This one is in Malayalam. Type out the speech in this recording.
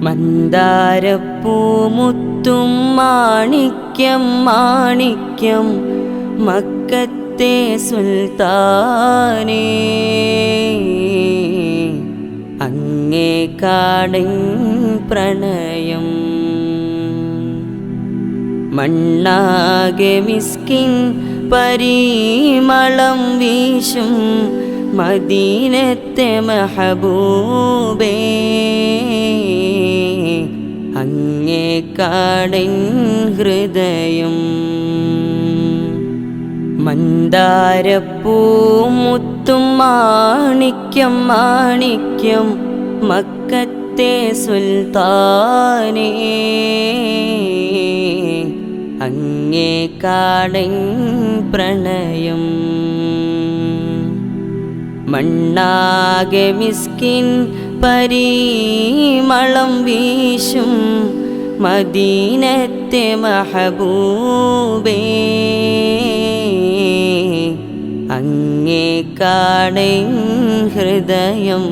മന്ദാരപ്പൂമുത്തും മാണിക്യം മാണിക്യം മക്കത്തെ സുൽത്താനേ. അങ്ങേ കാടൻ പ്രണയം. മണ്ണാകെ മിസ്കിൻ പരിമളം വീശും മദീനത്തെ മഹബൂബേ. കാടൻ ഹൃദയം. മന്ദാരപ്പൂമുത്തും മാണിക്യം മാണിക്യം മക്കത്തെ സുൽത്താനേ. അങ്ങേ കാടൻ പ്രണയം. മണ്ണാകെ മിസ്കിൻ പരീമളം വീശും മദീനത്തെ മഹബൂബേ അങ്ങേ കാണേ ഹൃദയം.